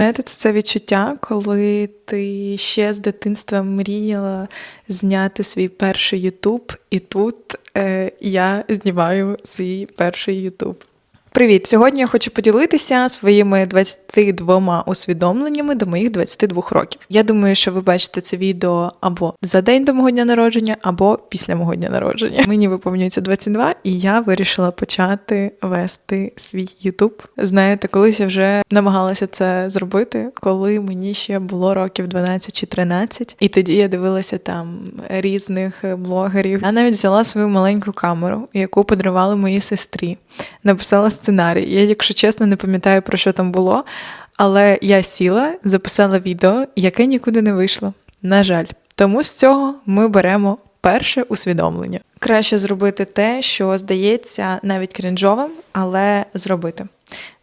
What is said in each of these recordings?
Знаєте, це це відчуття, коли ти ще з дитинства мріяла зняти свій перший Ютуб, і тут е, я знімаю свій перший Ютуб. Привіт! Сьогодні я хочу поділитися своїми 22 усвідомленнями до моїх 22 років. Я думаю, що ви бачите це відео або за день до мого дня народження, або після мого дня народження. Мені виповнюється 22, і я вирішила почати вести свій Ютуб. Знаєте, колись я вже намагалася це зробити, коли мені ще було років 12 чи 13, і тоді я дивилася там різних блогерів. Я навіть взяла свою маленьку камеру, яку подарували моїй сестрі. Написала сценарій. Я, якщо чесно, не пам'ятаю про що там було, але я сіла, записала відео, яке нікуди не вийшло. На жаль, тому з цього ми беремо перше усвідомлення. Краще зробити те, що здається навіть крінжовим, але зробити.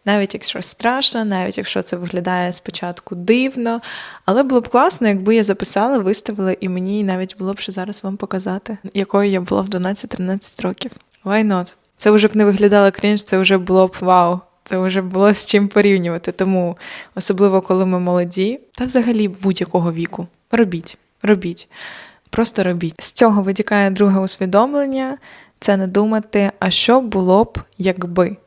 Навіть якщо страшно, навіть якщо це виглядає спочатку дивно, але було б класно, якби я записала, виставила, і мені навіть було б що зараз вам показати, якою я була в 12-13 років. Why not? Це вже б не виглядало крінж, це вже було б вау. Це вже було з чим порівнювати. Тому, особливо коли ми молоді, та взагалі будь-якого віку. Робіть, робіть. Просто робіть. З цього витікає друге усвідомлення це не думати, а що було б, якби.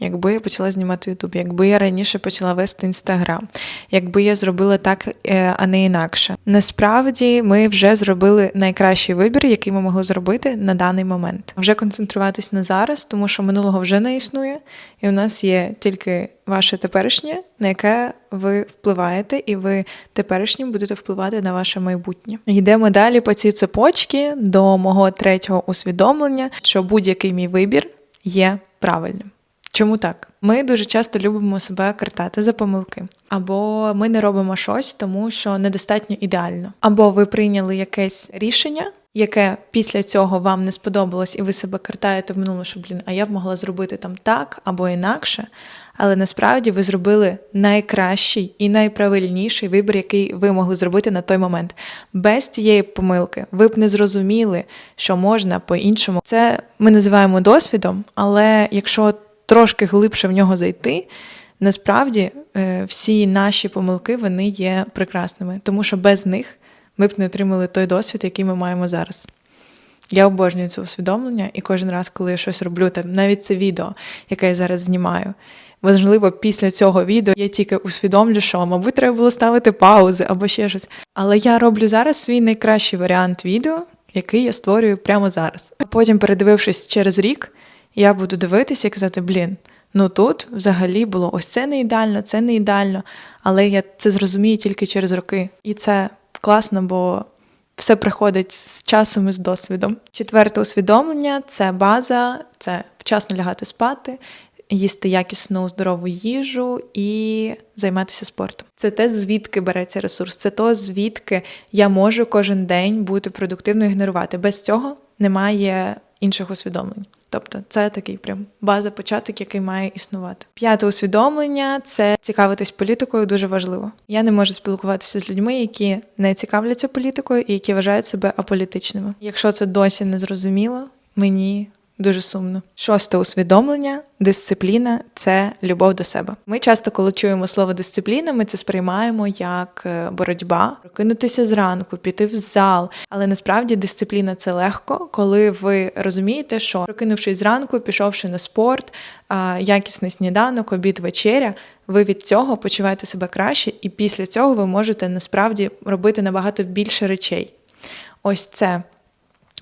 Якби я почала знімати Ютуб, якби я раніше почала вести інстаграм, якби я зробила так, е, а не інакше. Насправді ми вже зробили найкращий вибір, який ми могли зробити на даний момент. Вже концентруватись на зараз, тому що минулого вже не існує, і у нас є тільки ваше теперішнє, на яке ви впливаєте, і ви теперішнім будете впливати на ваше майбутнє. Йдемо далі по цій цепочці до мого третього усвідомлення, що будь-який мій вибір є правильним. Чому так? Ми дуже часто любимо себе картати за помилки, або ми не робимо щось, тому що недостатньо ідеально, або ви прийняли якесь рішення, яке після цього вам не сподобалось, і ви себе картаєте в минулому, що блін, а я б могла зробити там так або інакше. Але насправді ви зробили найкращий і найправильніший вибір, який ви могли зробити на той момент. Без цієї помилки ви б не зрозуміли, що можна по-іншому. Це ми називаємо досвідом, але якщо трошки глибше в нього зайти, насправді е, всі наші помилки вони є прекрасними, тому що без них ми б не отримали той досвід, який ми маємо зараз. Я обожнюю це усвідомлення, і кожен раз, коли я щось роблю, там навіть це відео, яке я зараз знімаю. Можливо, після цього відео я тільки усвідомлю, що, мабуть, треба було ставити паузи або ще щось. Але я роблю зараз свій найкращий варіант відео, який я створюю прямо зараз. А потім, передивившись через рік, я буду дивитися і казати, блін, ну тут взагалі було ось це не ідеально, це не ідеально, але я це зрозумію тільки через роки. І це класно, бо все приходить з часом і з досвідом. Четверте усвідомлення це база, це вчасно лягати спати. Їсти якісну здорову їжу і займатися спортом. Це те, звідки береться ресурс, це то, звідки я можу кожен день бути продуктивно і генерувати. Без цього немає інших усвідомлень. Тобто це такий прям база початок, який має існувати. П'яте усвідомлення це цікавитись політикою дуже важливо. Я не можу спілкуватися з людьми, які не цікавляться політикою і які вважають себе аполітичними. Якщо це досі не зрозуміло, мені Дуже сумно. Шосте усвідомлення, дисципліна це любов до себе. Ми часто, коли чуємо слово дисципліна, ми це сприймаємо як е, боротьба, прокинутися зранку, піти в зал. Але насправді дисципліна це легко, коли ви розумієте, що прокинувшись зранку, пішовши на спорт, якісний сніданок, обід, вечеря, ви від цього почуваєте себе краще, і після цього ви можете насправді робити набагато більше речей. Ось це.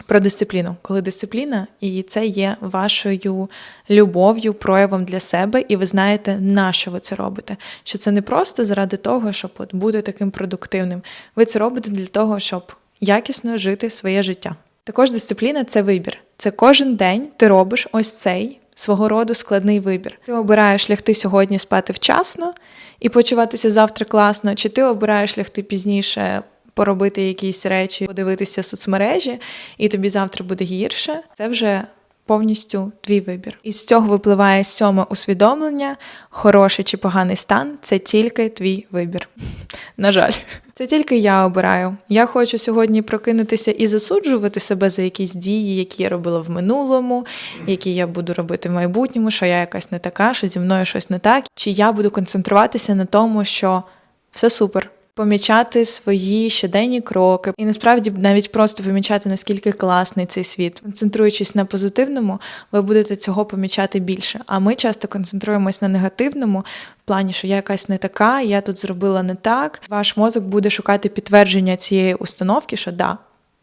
Про дисципліну, коли дисципліна, і це є вашою любов'ю, проявом для себе, і ви знаєте, на що ви це робите. Що це не просто заради того, щоб от бути таким продуктивним. Ви це робите для того, щоб якісно жити своє життя. Також дисципліна це вибір. Це кожен день ти робиш ось цей свого роду складний вибір. Ти обираєш лягти сьогодні спати вчасно і почуватися завтра класно, чи ти обираєш лягти пізніше поробити якісь речі, подивитися соцмережі, і тобі завтра буде гірше. Це вже повністю твій вибір. І з цього випливає сьоме усвідомлення: хороший чи поганий стан це тільки твій вибір. На жаль, це тільки я обираю. Я хочу сьогодні прокинутися і засуджувати себе за якісь дії, які я робила в минулому, які я буду робити в майбутньому, що я якась не така, що зі мною щось не так. Чи я буду концентруватися на тому, що все супер. Помічати свої щоденні кроки, і насправді навіть просто помічати наскільки класний цей світ. Концентруючись на позитивному, ви будете цього помічати більше. А ми часто концентруємось на негативному, в плані, що я якась не така, я тут зробила не так. Ваш мозок буде шукати підтвердження цієї установки, що да,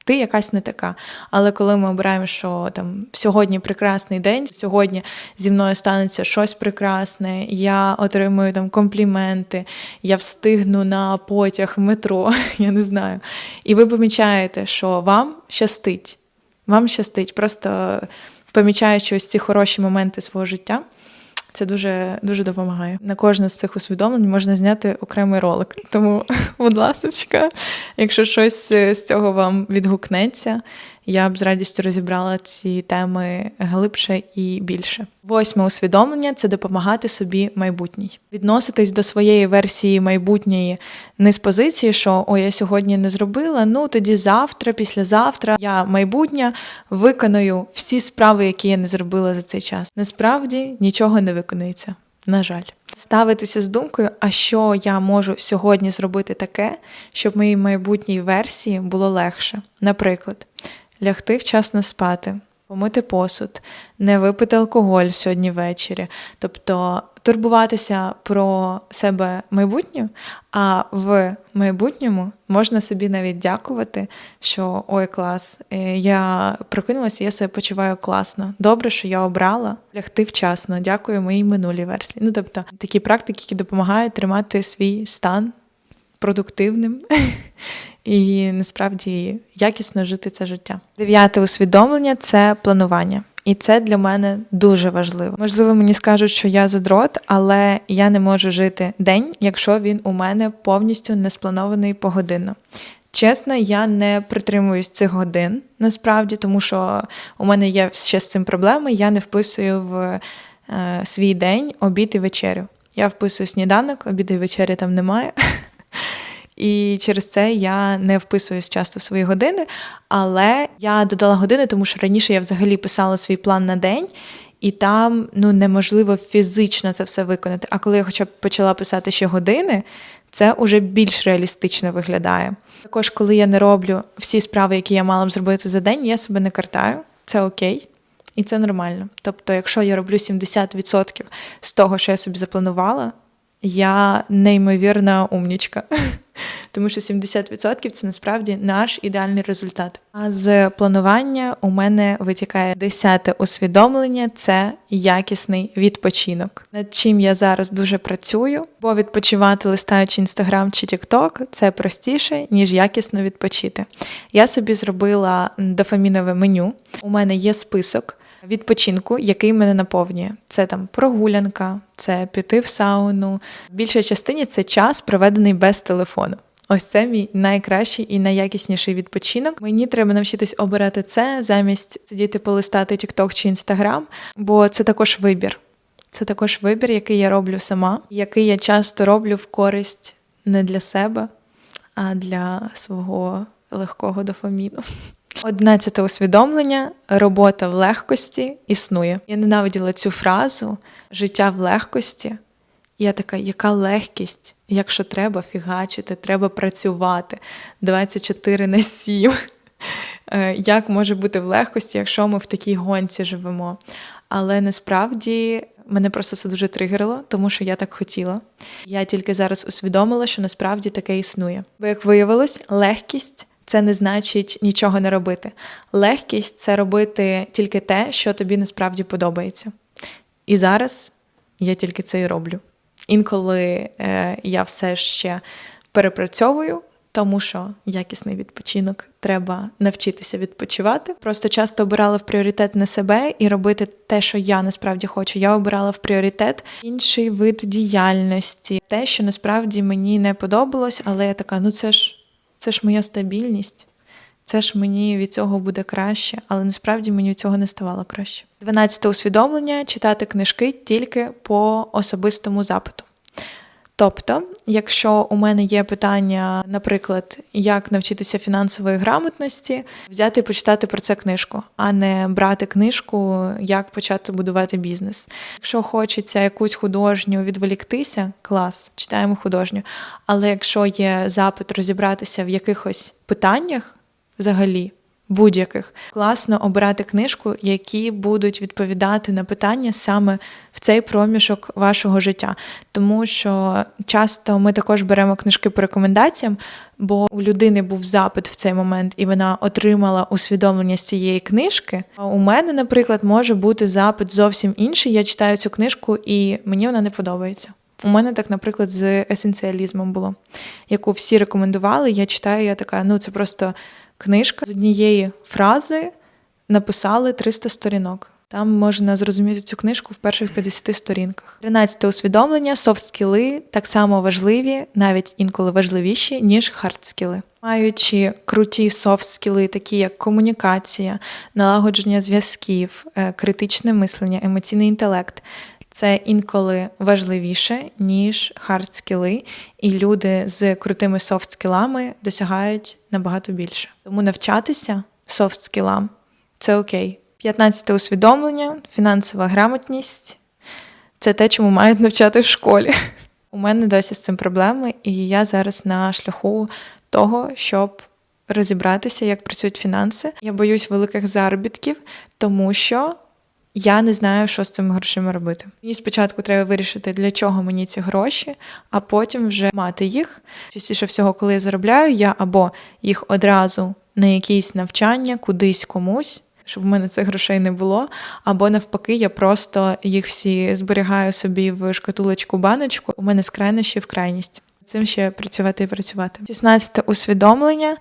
ти якась не така. Але коли ми обираємо, що там сьогодні прекрасний день, сьогодні зі мною станеться щось прекрасне, я отримую там компліменти, я встигну на потяг метро, я не знаю. І ви помічаєте, що вам щастить. Вам щастить, просто помічаючи ось ці хороші моменти свого життя. Це дуже дуже допомагає. На кожне з цих усвідомлень можна зняти окремий ролик. Тому, будь ласка, якщо щось з цього вам відгукнеться, я б з радістю розібрала ці теми глибше і більше. Восьме усвідомлення це допомагати собі майбутній. Відноситись до своєї версії майбутньої не з позиції, що о, я сьогодні не зробила. Ну тоді завтра, післязавтра я майбутня виконую всі справи, які я не зробила за цей час. Насправді нічого не виконується. На жаль, ставитися з думкою, а що я можу сьогодні зробити таке, щоб моїй майбутній версії було легше. Наприклад, лягти вчасно спати, помити посуд, не випити алкоголь сьогодні ввечері, тобто турбуватися про себе майбутнє, а в майбутньому можна собі навіть дякувати, що ой, клас, е, я прокинулася, я себе почуваю класно. Добре, що я обрала лягти вчасно. Дякую моїй минулій версії. Ну тобто такі практики, які допомагають тримати свій стан продуктивним і насправді якісно жити це життя. Дев'яте усвідомлення це планування. І це для мене дуже важливо. Можливо, мені скажуть, що я задрот, але я не можу жити день, якщо він у мене повністю не спланований погодинно. Чесно, я не притримуюсь цих годин насправді, тому що у мене є ще з цим проблеми. Я не вписую в е, свій день обід і вечерю. Я вписую сніданок, обід і вечері там немає. І через це я не вписуюсь часто в свої години. Але я додала години, тому що раніше я взагалі писала свій план на день, і там ну неможливо фізично це все виконати. А коли я хоча б почала писати ще години, це вже більш реалістично виглядає. Також, коли я не роблю всі справи, які я мала б зробити за день, я себе не картаю, це окей. І це нормально. Тобто, якщо я роблю 70% з того, що я собі запланувала, я неймовірна умнічка. Тому що 70% це насправді наш ідеальний результат. А з планування у мене витікає десяте усвідомлення це якісний відпочинок. Над чим я зараз дуже працюю, бо відпочивати листаючи інстаграм чи тікток це простіше, ніж якісно відпочити. Я собі зробила дофамінове меню. У мене є список відпочинку, який мене наповнює. Це там прогулянка, це піти в сауну. В більшій частині це час, проведений без телефону. Ось це мій найкращий і найякісніший відпочинок. Мені треба навчитись обирати це замість сидіти полистати TikTok чи Instagram, бо це також вибір. Це також вибір, який я роблю сама, який я часто роблю в користь не для себе, а для свого легкого дофаміну. Одинадцяте усвідомлення, робота в легкості існує. Я ненавиділа цю фразу життя в легкості. Я така, яка легкість, якщо треба фігачити, треба працювати 24 на 7. Е, як може бути в легкості, якщо ми в такій гонці живемо? Але насправді мене просто це дуже тригерило, тому що я так хотіла. Я тільки зараз усвідомила, що насправді таке існує. Бо, як виявилось, легкість це не значить нічого не робити. Легкість це робити тільки те, що тобі насправді подобається. І зараз я тільки це і роблю. Інколи е, я все ще перепрацьовую, тому що якісний відпочинок треба навчитися відпочивати. Просто часто обирала в пріоритет не себе і робити те, що я насправді хочу. Я обирала в пріоритет інший вид діяльності, те, що насправді мені не подобалось, але я така, ну це ж це ж моя стабільність. Це ж мені від цього буде краще, але насправді мені від цього не ставало краще. Дванадцяте усвідомлення читати книжки тільки по особистому запиту. Тобто, якщо у мене є питання, наприклад, як навчитися фінансової грамотності, взяти і почитати про це книжку, а не брати книжку, як почати будувати бізнес. Якщо хочеться якусь художню відволіктися, клас, читаємо художню. Але якщо є запит розібратися в якихось питаннях, взагалі. Будь-яких класно обирати книжку, які будуть відповідати на питання саме в цей проміжок вашого життя. Тому що часто ми також беремо книжки по рекомендаціям, бо у людини був запит в цей момент, і вона отримала усвідомлення з цієї книжки. А у мене, наприклад, може бути запит зовсім інший. Я читаю цю книжку, і мені вона не подобається. У мене так, наприклад, з есенціалізмом було, яку всі рекомендували. Я читаю, я така, ну це просто книжка з однієї фрази написали 300 сторінок. Там можна зрозуміти цю книжку в перших 50 сторінках. 13 усвідомлення, софт-скіли так само важливі, навіть інколи важливіші, ніж хард-скіли. Маючи круті софт-скіли, такі як комунікація, налагодження зв'язків, е, критичне мислення, емоційний інтелект. Це інколи важливіше, ніж хард-скіли, і люди з крутими софт-скілами досягають набагато більше. Тому навчатися софт-скілам це окей. 15 усвідомлення, фінансова грамотність це те, чому мають навчати в школі. У мене досі з цим проблеми, і я зараз на шляху того, щоб розібратися, як працюють фінанси. Я боюсь великих заробітків, тому що я не знаю, що з цими грошима робити. Мені спочатку треба вирішити, для чого мені ці гроші, а потім вже мати їх. Частіше всього, коли я заробляю, я або їх одразу на якісь навчання, кудись комусь. Щоб в мене цих грошей не було, або навпаки, я просто їх всі зберігаю собі в шкатулочку баночку. У мене з крайнощі в крайність. Цим ще працювати і працювати. 16 усвідомлення.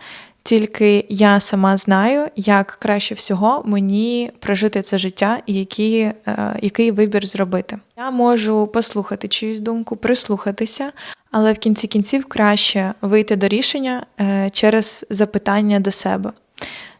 Тільки я сама знаю, як краще всього мені прожити це життя і які, е, який вибір зробити. Я можу послухати чиюсь думку, прислухатися, але в кінці кінців краще вийти до рішення е, через запитання до себе.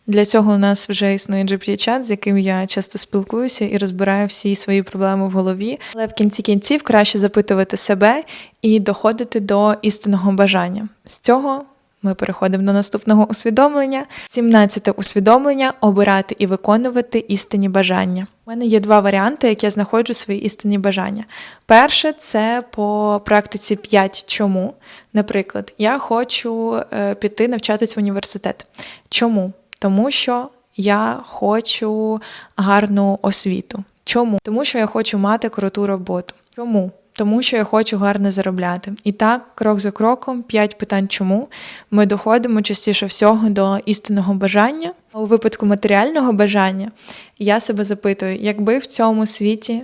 Для цього у нас вже існує GPT-чат, з яким я часто спілкуюся і розбираю всі свої проблеми в голові. Але в кінці кінців краще запитувати себе і доходити до істинного бажання. З цього ми переходимо до наступного усвідомлення. 17 усвідомлення обирати і виконувати істинні бажання. У мене є два варіанти, як я знаходжу свої істинні бажання. Перше це по практиці 5 чому. Наприклад, я хочу е, піти навчатись в університет. Чому? Тому що я хочу гарну освіту. Чому? Тому що я хочу мати круту роботу. Чому? Тому що я хочу гарно заробляти. І так, крок за кроком, п'ять питань, чому ми доходимо частіше всього до істинного бажання. У випадку матеріального бажання я себе запитую, якби в цьому світі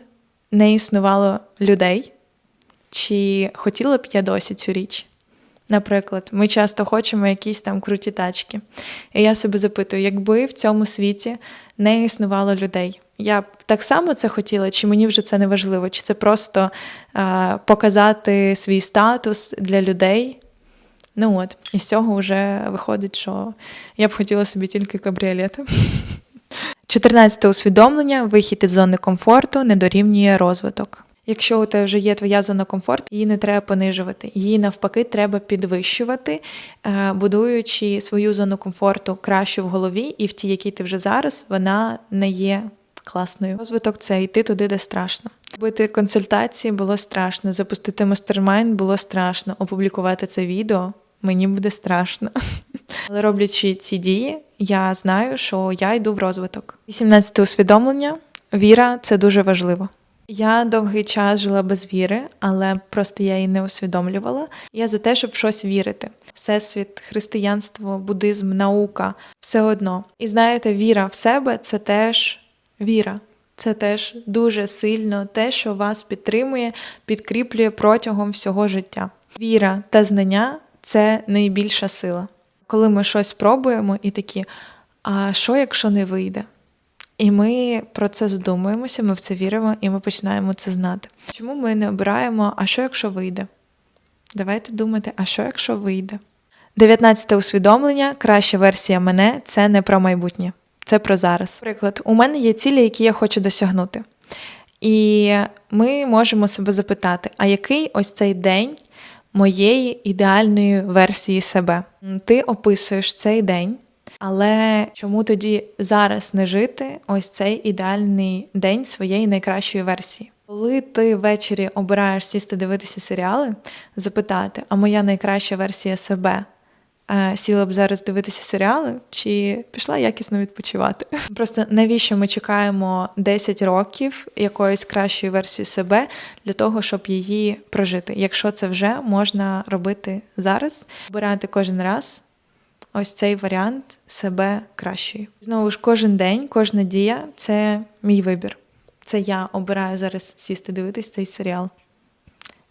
не існувало людей, чи хотіла б я досі цю річ? Наприклад, ми часто хочемо якісь там круті тачки. І я себе запитую, якби в цьому світі не існувало людей, я так само це хотіла, чи мені вже це не важливо, чи це просто а, показати свій статус для людей. Ну от, і з цього вже виходить, що я б хотіла собі тільки кабріолети. 14 усвідомлення, вихід із зони комфорту не дорівнює розвиток. Якщо у тебе вже є твоя зона комфорту, її не треба понижувати. Її навпаки треба підвищувати, е, будуючи свою зону комфорту краще в голові, і в тій, якій ти вже зараз, вона не є класною. Розвиток це йти туди, де страшно. Робити консультації було страшно, запустити мастермайн було страшно, опублікувати це відео мені буде страшно. Але роблячи ці дії, я знаю, що я йду в розвиток. 18 усвідомлення. Віра це дуже важливо. Я довгий час жила без віри, але просто я її не усвідомлювала. Я за те, щоб в щось вірити. Всесвіт, християнство, буддизм, наука все одно. І знаєте, віра в себе це теж віра. Це теж дуже сильно те, що вас підтримує, підкріплює протягом всього життя. Віра та знання це найбільша сила. Коли ми щось пробуємо і такі, а що, якщо не вийде? І ми про це задумуємося, ми в це віримо, і ми починаємо це знати. Чому ми не обираємо, а що якщо вийде? Давайте думати, а що якщо вийде? 19 усвідомлення, краща версія мене це не про майбутнє, це про зараз. Приклад, у мене є цілі, які я хочу досягнути. І ми можемо себе запитати, а який ось цей день моєї ідеальної версії себе? Ти описуєш цей день, але чому тоді зараз не жити ось цей ідеальний день своєї найкращої версії? Коли ти ввечері обираєш сісти дивитися серіали, запитати, а моя найкраща версія себе сіла б зараз дивитися серіали, чи пішла якісно відпочивати? Просто навіщо ми чекаємо 10 років якоїсь кращої версії себе для того, щоб її прожити, якщо це вже можна робити зараз, обирати кожен раз. Ось цей варіант себе кращої. Знову ж, кожен день, кожна дія це мій вибір. Це я обираю зараз сісти дивитись цей серіал.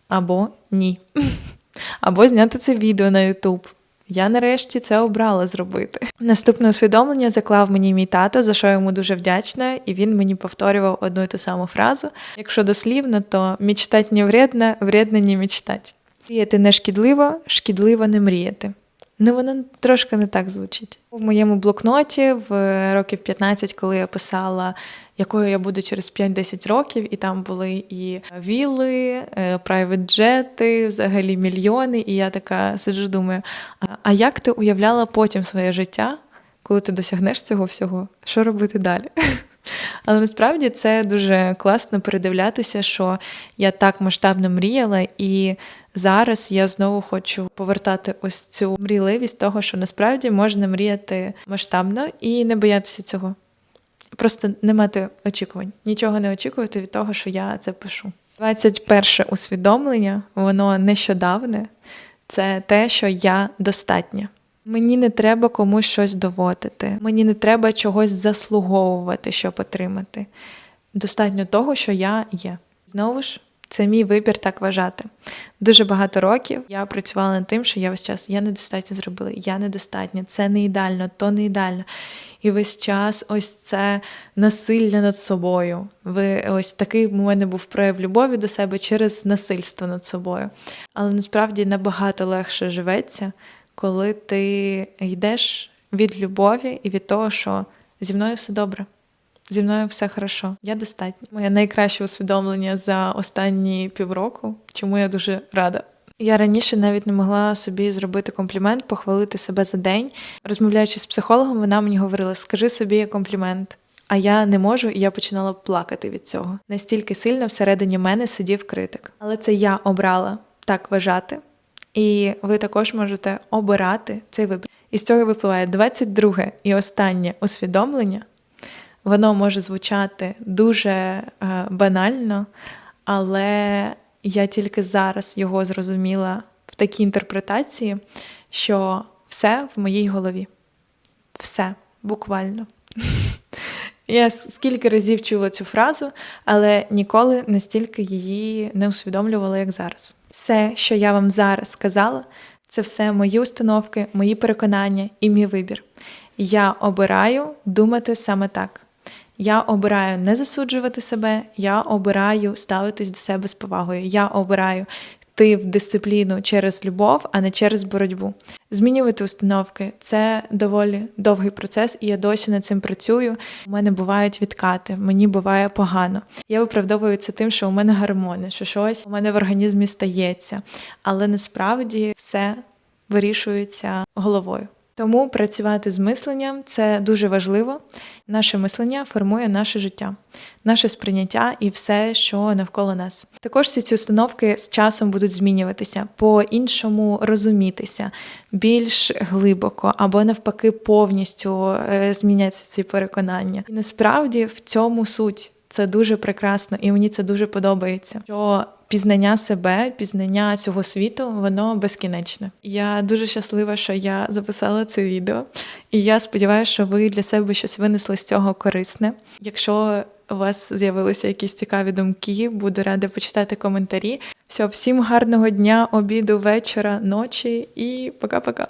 Або ні. Або зняти це відео на YouTube. Я нарешті це обрала зробити. Наступне усвідомлення заклав мені мій тато, за що йому дуже вдячна, і він мені повторював одну і ту саму фразу. Якщо дослівно, то мечтать не вредно, вредно не мечтать. Мріяти не шкідливо, шкідливо не мріяти. Ну, воно трошки не так звучить. В моєму блокноті в років 15, коли я писала, якою я буду через 5-10 років, і там були і вілли, прайвет-джети, взагалі мільйони. І я така сиджу, думаю: а як ти уявляла потім своє життя, коли ти досягнеш цього всього? Що робити далі? Але насправді це дуже класно передивлятися, що я так масштабно мріяла, і зараз я знову хочу повертати ось цю мрійливість того, що насправді можна мріяти масштабно і не боятися цього. Просто не мати очікувань, нічого не очікувати від того, що я це пишу. 21 усвідомлення, воно нещодавне, це те, що я достатня. Мені не треба комусь щось доводити, мені не треба чогось заслуговувати, щоб отримати. Достатньо того, що я є. Знову ж, це мій вибір так вважати. Дуже багато років я працювала над тим, що я весь час я недостатньо зробила, я недостатня, це не ідеально, то не ідеально. І весь час ось це насилля над собою. Ви ось такий у мене був прояв любові до себе через насильство над собою. Але насправді набагато легше живеться, коли ти йдеш від любові і від того, що зі мною все добре. Зі мною все хорошо, я достатня. Моє найкраще усвідомлення за останні півроку, чому я дуже рада. Я раніше навіть не могла собі зробити комплімент, похвалити себе за день. Розмовляючи з психологом, вона мені говорила: скажи собі комплімент. А я не можу, і я починала плакати від цього. Настільки сильно всередині мене сидів критик. Але це я обрала так вважати, і ви також можете обирати цей вибір. І з цього випливає 22 і останнє усвідомлення. Воно може звучати дуже е, банально, але я тільки зараз його зрозуміла в такій інтерпретації, що все в моїй голові. Все, буквально. Я скільки разів чула цю фразу, але ніколи настільки її не усвідомлювала, як зараз. Все, що я вам зараз сказала, це все мої установки, мої переконання і мій вибір. Я обираю думати саме так. Я обираю не засуджувати себе, я обираю ставитись до себе з повагою. Я обираю йти в дисципліну через любов, а не через боротьбу. Змінювати установки це доволі довгий процес, і я досі над цим працюю. У мене бувають відкати, мені буває погано. Я виправдовую це тим, що у мене гормони, що щось у мене в організмі стається, але насправді все вирішується головою. Тому працювати з мисленням це дуже важливо. Наше мислення формує наше життя, наше сприйняття і все, що навколо нас. Також всі ці установки з часом будуть змінюватися, по-іншому розумітися більш глибоко або навпаки повністю е, зміняться ці переконання. І насправді в цьому суть. Це дуже прекрасно, і мені це дуже подобається. Що пізнання себе, пізнання цього світу, воно безкінечне. Я дуже щаслива, що я записала це відео, і я сподіваюся, що ви для себе щось винесли з цього корисне. Якщо у вас з'явилися якісь цікаві думки, буду рада почитати коментарі. Все, всім гарного дня, обіду, вечора, ночі і пока-пока.